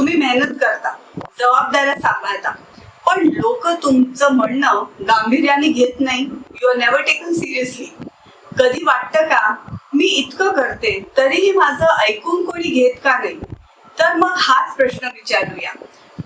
तुम्ही मेहनत करता जबाबदाऱ्या सांभाळता. पण लोक तुमचं म्हणणं गांभीर्याने घेत नाही. You are never taken seriously कधी वाटतं का मी इतकं करते तरीही माझं ऐकून कोणी घेत का नाही? तर मग हाच प्रश्न विचारूया.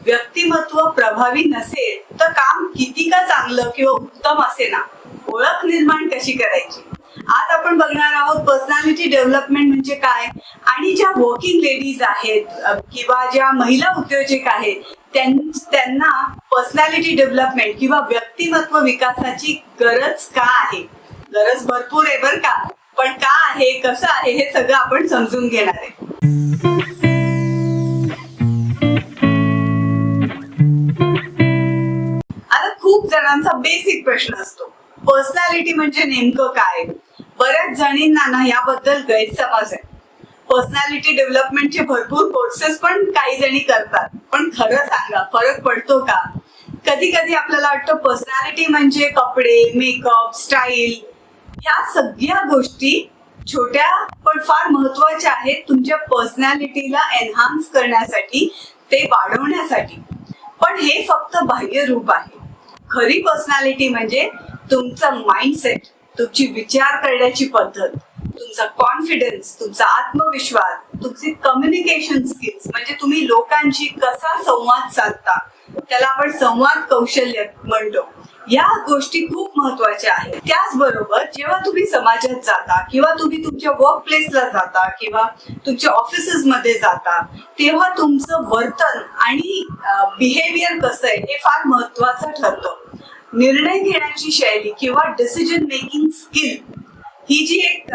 व्यक्तिमत्व प्रभावी नसेल तर काम किती का चांगलं किंवा उत्तम असे ना? ओळख निर्माण कशी करायची? आज आपण बघणार आहोत पर्सनॅलिटी डेव्हलपमेंट म्हणजे काय? आणि ज्या वर्किंग लेडीज आहेत किंवा ज्या महिला उद्योजक आहेत त्यांना पर्सनॅलिटी डेव्हलपमेंट किंवा व्यक्तिमत्व विकासाची गरज का आहे? गरज भरपूर आहे बरं का? पण का आहे कसं आहे हे सगळं आपण समजून घेणार आहे. आता खूप जणांचा बेसिक प्रश्न असतो. पर्सनॅलिटी म्हणजे नेमकं काय? बऱ्याच जणींना ना याबद्दल गैरसमज आहे. पर्सनॅलिटी डेव्हलपमेंटचे भरपूर कोर्सेस पण काही जणी करतात. पण खरं सांगा फरक पडतो का? कधी कधी आपल्याला वाटतं पर्सनॅलिटी म्हणजे कपडे मेकअप स्टाईल या सगळ्या गोष्टी छोट्या पण फार महत्त्वाच्या आहेत तुमच्या पर्सनॅलिटीला एनहान्स करण्यासाठी ते वाढवण्यासाठी. पण हे फक्त बाह्य रूप आहे. खरी पर्सनॅलिटी म्हणजे तुमचं माइंडसेट तुमची विचार करण्याची पद्धत तुमचा कॉन्फिडन्स तुमचा आत्मविश्वास तुमची कम्युनिकेशन स्किल्स म्हणजे तुम्ही लोकांशी कसा संवाद साधता त्याला आपण संवाद कौशल्य म्हणतो. या गोष्टी खूप महत्त्वाच्या आहेत. त्याचबरोबर जेव्हा तुम्ही समाजात जाता किंवा तुम्ही तुमच्या वर्क प्लेसला जाता किंवा तुमच्या ऑफिसेस मध्ये जाता तेव्हा तुमचं वर्तन आणि बिहेवियर कसं आहे हे फार महत्वाचं ठरतं. निर्णय घेण्याची शैली किंवा डिसिजन मेकिंग स्किल ही जी एक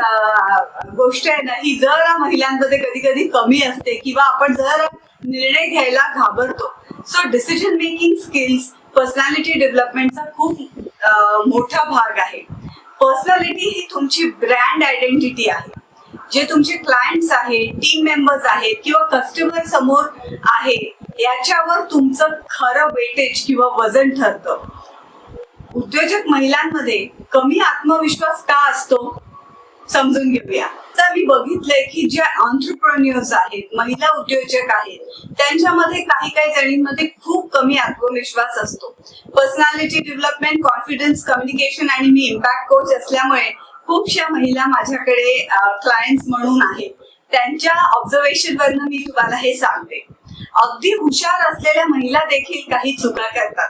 गोष्ट आहे ना ही जरा महिलांमध्ये कधी कधी कमी असते किंवा आपण जर निर्णय घ्यायला घाबरतो. So decision making skills personality डेव्हलपमेंटचा खूप मोठा भाग आहे. पर्सनॅलिटी ही तुमची ब्रँड आयडेंटिटी आहे. जे तुमचे क्लायंट्स आहेत टीम मेंबर्स आहेत किंवा कस्टमर समोर आहे याच्यावर तुमचं खरं वेटेज किंवा वजन ठरतं. उद्योजक महिलांमध्ये कमी आत्मविश्वास का असतो? समजून घेऊया. तर मी बघितलंय की ज्या ऑन्टरप्रन्युअर्स आहेत महिला उद्योजक आहेत त्यांच्यामध्ये काही काही जणींमध्ये खूप कमी आत्मविश्वास असतो. पर्सनॅलिटी डेव्हलपमेंट कॉन्फिडन्स कम्युनिकेशन आणि मी इम्पॅक्ट कोच असल्यामुळे खूपशा महिला माझ्याकडे क्लायंट्स म्हणून आहेत. त्यांच्या ऑब्झर्वेशन वरनं मी तुम्हाला हे सांगते. अगदी हुशार असलेल्या महिला देखील काही चुका करतात.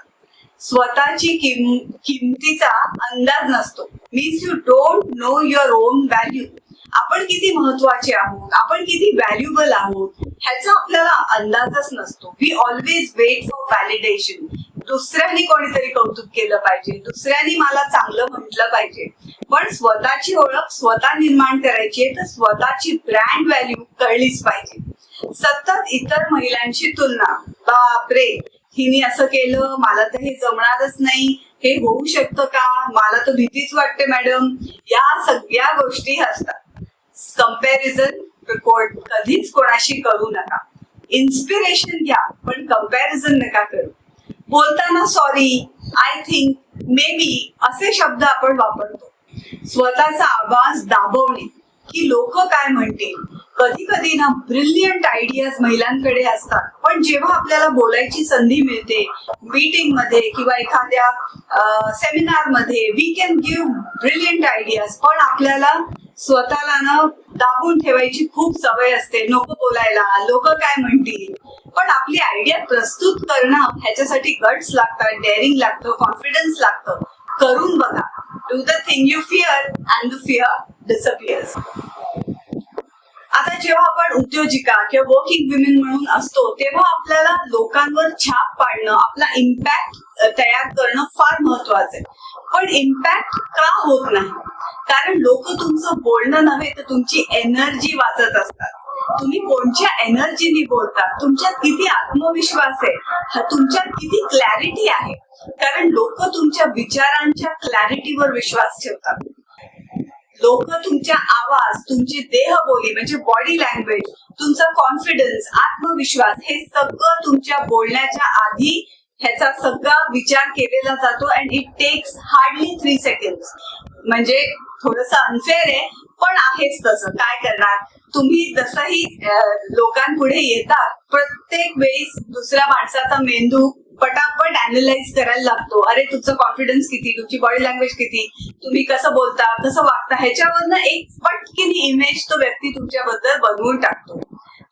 स्वतःची किम किमतीचा अंदाज नसतो. Means you don't know your own value आपण किती महत्त्वाचे आहोत आपण किती व्हॅल्युबल आहोत ह्याचा आपल्याला अंदाजच नसतो. We always wait for validation दुसऱ्यांनी कोणीतरी कौतुक केलं पाहिजे दुसऱ्यांनी मला चांगलं म्हटलं पाहिजे. पण स्वतःची ओळख स्वतः निर्माण करायची आहे तर स्वतःची ब्रँड व्हॅल्यू कळलीच पाहिजे. सतत इतर महिलांची तुलना. बापरे! हिने असं केलं मला तर हे जमणारच नाही. हे होऊ शकतं का? मला तर भीतीच वाटते मॅडम. या सगळ्या गोष्टी असतात. कंपॅरिझन कधीच कोणाशी करू नका. इन्स्पिरेशन घ्या पण कंपॅरिझन नका करू. बोलताना sorry I think maybe असे शब्द आपण वापरतो. स्वतःचा आवाज दाबवणे. की लोक काय म्हणतील? कधी कधी ना ब्रिलियंट आयडियाज महिलांकडे असतात. पण जेव्हा आपल्याला बोलायची संधी मिळते मीटिंगमध्ये किंवा एखाद्या सेमिनारमध्ये we can give brilliant ideas पण आपल्याला स्वतःला ना दाबून ठेवायची खूप सवय असते. नको बोलायला लोक काय म्हणतील? पण आपली आयडिया प्रस्तुत करणं ह्याच्यासाठी गट्स लागतात डेअरिंग लागतं कॉन्फिडन्स लागतं. करून बघा. Do the thing you fear and the fear disappears आता जेव्हा आपण उद्योजिका किंवा वर्किंग विमेन म्हणून असतो तेव्हा आपल्याला लोकांवर छाप पाडणं आपला इम्पॅक्ट तयार करणं फार महत्वाचं आहे. पण इम्पॅक्ट का होत नाही? कारण लोक तुमचं बोलणं नव्हे तर तुमची एनर्जी वाचत असतात. तुम्ही कोणत्या एनर्जीनी बोलतात तुमच्यात किती आत्मविश्वास आहे? हा तुमच्यात किती क्लॅरिटी आहे? कारण लोक तुमच्या विचारांच्या क्लॅरिटीवर विश्वास ठेवतात. लोक तुमच्या आवाज तुमची देहबोली म्हणजे बॉडी लँग्वेज तुमचा कॉन्फिडन्स आत्मविश्वास हे सगळं तुमच्या बोलण्याच्या आधी ह्याचा सगळा विचार केलेला जातो. And it takes hardly three second म्हणजे थोडस अनफेअर आहे पण आहेच तसं. काय करणार? तुम्ही जसंही लोकांपुढे येतात प्रत्येक वेळेस दुसऱ्या माणसाचा मेंदू पटापट अनालाइज करायला लागतो. अरे तुमचं कॉन्फिडन्स किती? तुमची बॉडी लँग्वेज किती? तुम्ही कसं बोलता? कसं वागता? ह्याच्यावरनं एक पटकिनी इमेज तो व्यक्ती तुमच्याबद्दल बनवून टाकतो.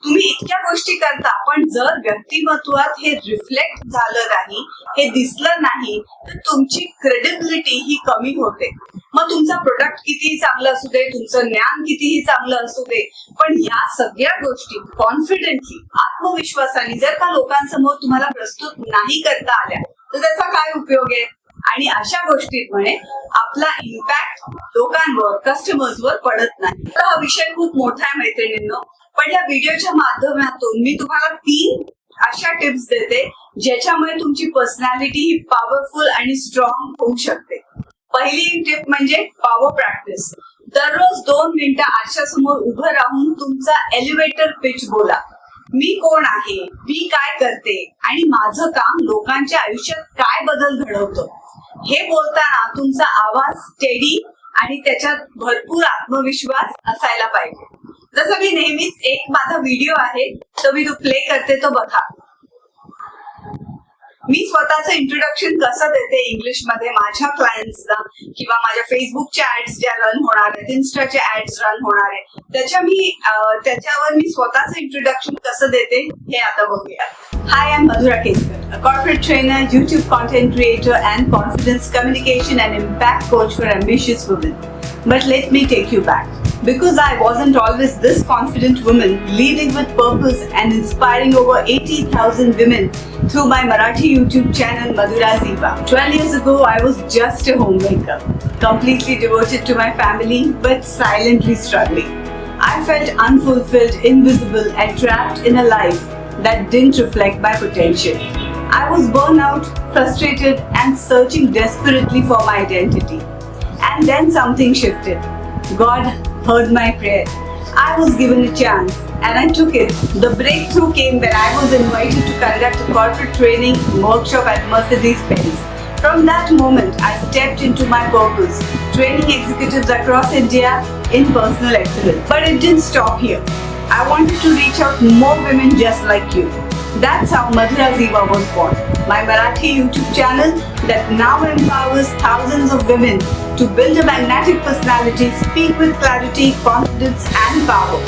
तुम्ही इतक्या गोष्टी करता पण जर व्यक्तिमत्वात हे रिफ्लेक्ट झालं नाही हे दिसलं नाही तर तुमची क्रेडिबिलिटी ही कमी होते. मग तुमचा प्रोडक्ट कितीही चांगलं असू दे तुमचं ज्ञान कितीही चांगलं असू दे पण या सगळ्या गोष्टी कॉन्फिडेंटली आत्मविश्वासाने जर का लोकांसमोर तुम्हाला प्रस्तुत नाही करता आल्या तर त्याचा काय उपयोग आहे? आणि अशा गोष्टींमुळे आपला इम्पॅक्ट लोकांवर कस्टमर्सवर पडत नाही. तर हा विषय खूप मोठा आहे मैत्रिणींनो. पण या व्हिडिओच्या माध्यमातून मी तुम्हाला तीन अशा टिप्स देते ज्याच्यामुळे तुमची पर्सनॅलिटी ही पॉवरफुल आणि स्ट्रॉंग होऊ शकते. पहिली टिप म्हणजे पॉवर प्रॅक्टिस दररोज दोन मिनिटं आरशासमोर उभं राहून तुमचा एलिव्हेटर पिच बोला. मी कोण आहे? मी काय करते? आणि माझं काम लोकांच्या आयुष्यात काय बदल घडवतो? हे बोलताना तुमचा आवाज स्टेडी आणि त्याच्यात भरपूर आत्मविश्वास असायला पाहिजे. जसं मी नेहमीच एक माझा व्हिडिओ आहे तो मी तो प्ले करते तो बघा. मी स्वतःचं इंट्रोडक्शन कसं देते इंग्लिशमध्ये माझ्या क्लायंट्सला किंवा माझ्या फेसबुकच्या ऍड्स ज्या रन होणार आहेत इन्स्टाच्या ऍड्स रन होणार आहे त्याच्या मी त्याच्यावर मी स्वतःचं इंट्रोडक्शन कसं देते हे आता बघूया hi am Madhura Keskar corporate trainer YouTube content creator and confidence communication and impact coach for ambitious women but let me take you back. Because I wasn't always this confident woman, leading with purpose and inspiring over 80,000 women through my Marathi YouTube channel Madhura Ziva. 12 years ago, I was just a homemaker, completely devoted to my family but silently struggling. I felt unfulfilled, invisible, and trapped in a life that didn't reflect my potential. I was burned out, frustrated, and searching desperately for my identity. And then something shifted. God heard my prayer. I was given a chance and I took it. The breakthrough came when I was invited to conduct a corporate training workshop at Mercedes Benz. From that moment, I stepped into my purpose, training executives across India in personal excellence. But it didn't stop here. I wanted to reach out to more women just like you. That's how Madhura Ziva was born. My Marathi YouTube channel that now empowers thousands of women to build a magnetic personality, speak with clarity, confidence, and power,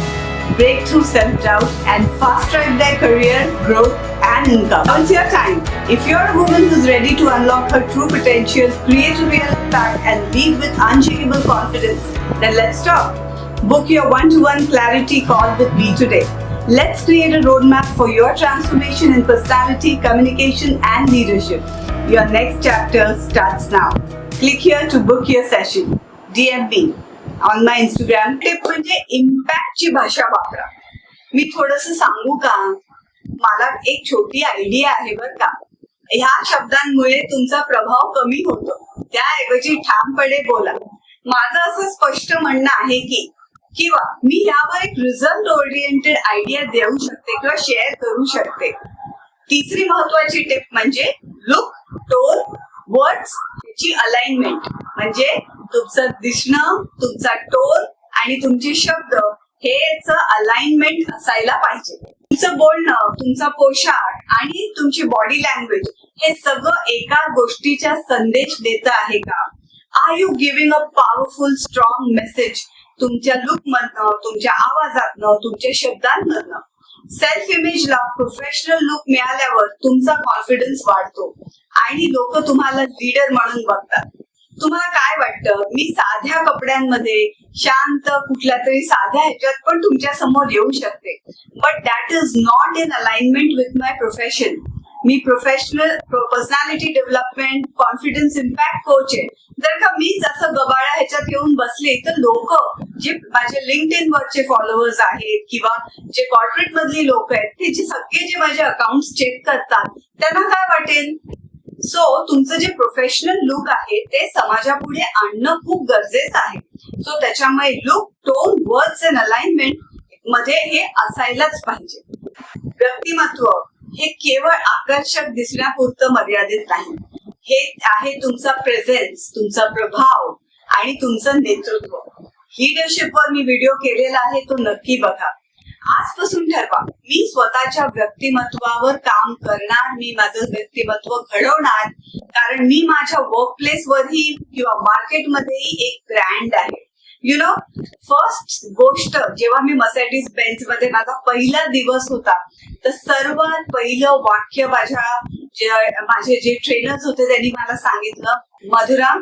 break through self-doubt, and fast-track their career, growth, and income. Now it's your time. If you're a woman who's ready to unlock her true potential, create a real impact, and lead with unshakable confidence, then let's talk. Book your one-to-one clarity call with me today. Let's create a roadmap for your transformation in personality, communication, and leadership. Your next chapter starts now. Click here to book your session. DM me on my Instagram. Tip म्हणजे इम्पॅक्टची भाषा वापरा मी थोडस सांगू का मला एक छोटी आयडिया आहे बर का ह्या शब्दांमुळे तुमचा प्रभाव कमी होतो त्याऐवजी ठामपणे बोला माझं असं स्पष्ट म्हणणं आहे की किंवा मी यावर एक रिझल्ट ओरिएंटेड आयडिया देऊ शकते किंवा शेअर करू शकते. तिसरी महत्वाची टिप म्हणजे लुक टोन वर्ड्स याची अलाइनमेंट म्हणजे तुमचं दिसणं तुमचा टोन आणि तुमचे शब्द हेच अलाइनमेंट असायला पाहिजे. तुमचं बोलणं तुमचा पोशाख आणि तुमची बॉडी लँग्वेज हे सगळं एका गोष्टीचा संदेश देत आहे का? Are you giving a powerful strong message तुमच्या लुक मधनं तुमच्या आवाजातनं तुमच्या शब्दांमधनं सेल्फ इमेजला प्रोफेशनल लुक मिळाल्यावर तुमचा कॉन्फिडन्स वाढतो. आणि लोक तुम्हाला लीडर म्हणून बघतात. तुम्हाला काय वाटतं? मी साध्या कपड्यांमध्ये शांत कुठल्या तरी साध्या ह्याच्यात पण तुमच्यासमोर येऊ शकते. But that is not in alignment with my profession me professional personality development confidence impact coach आहे. जर का मीच असं गबाळा ह्याच्यात येऊन बसले तर लोक जे माझे लिंक्ड इन वरचे फॉलोअर्स आहेत किंवा जे कॉर्पोरेट मधली लोक आहेत ते जे सगळे जे माझे अकाउंट चेक करतात त्यांना काय वाटेल? सो तुमचं जे प्रोफेशनल लुक आहे ते समाजापुढे आणणं खूप गरजेचं आहे. सो त्याच्यामुळे लुक टोन वर्ड्स अँड अलाइनमेंटमध्ये हे असायलाच पाहिजे. व्यक्तिमत्व हे केवळ आकर्षक दिसण्यापुरतं मर्यादित नाही. हे आहे तुमचा प्रेझेन्स तुमचा प्रभाव आणि तुमचं नेतृत्व. लिडरशिपवर मी व्हिडिओ केलेला आहे तो नक्की बघा. आजपासून ठरवा. मी स्वतःच्या व्यक्तिमत्वावर काम करणार मी माझं व्यक्तिमत्व घडवणार कारण मी माझ्या वर्क वरही किंवा मार्केटमध्येही एक ब्रँड आहे. यु नो फर्स्ट गोष्ट जेव्हा मी मर्सेडिस बेंच मध्ये माझा पहिला दिवस होता तर सर्वात पहिलं वाक्य माझ्या माझे जे ट्रेनर्स होते त्यांनी मला सांगितलं मधुराम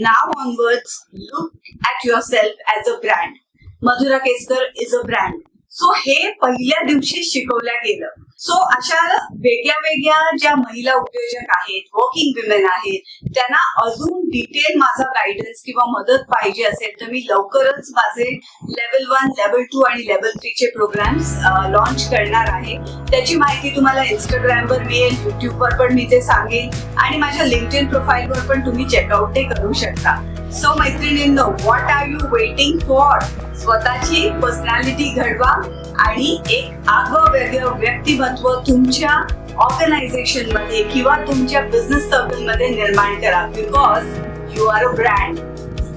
नाव onwards, look at yourself self a a brand Madhura Keskar is a brand so हे पहिल्या दिवशी शिकवल्या गेलं. सो अशा वेगळ्या वेगळ्या ज्या महिला उद्योजक आहेत वर्किंग विमेन आहेत त्यांना अजून डिटेल माझा गायडन्स किंवा मदत पाहिजे असेल तर मी लवकरच माझे लेवल वन लेवल टू आणि लेवल थ्रीचे प्रोग्राम्स लॉन्च करणार आहे. त्याची माहिती तुम्हाला इंस्टाग्रामवर मिळेल युट्यूबवर पण मी ते सांगेन आणि माझ्या लिंक्डइन प्रोफाईलवर पण तुम्ही चेकआउट ते करू शकता. सो मैत्रिणींनो what are you waiting for स्वतःची पर्सनॅलिटी घडवा. आणि एक आगळं वेगळं व्यक्तिमत्व तुमच्या ऑर्गनायझेशनमध्ये किंवा तुमच्या बिझनेस सर्कलमध्ये निर्माण करा. Because you are a brand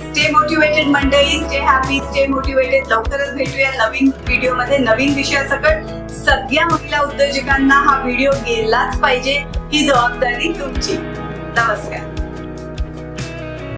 stay motivated मंडळी. स्टे हॅपी स्टे मोटिवेटेड लवकरच भेटूया नवीन व्हिडिओमध्ये नवीन विषयासकट. सगळ्या महिला उद्योजकांना हा व्हिडिओ गेलाच पाहिजे. ही जबाबदारी तुमची. नमस्कार.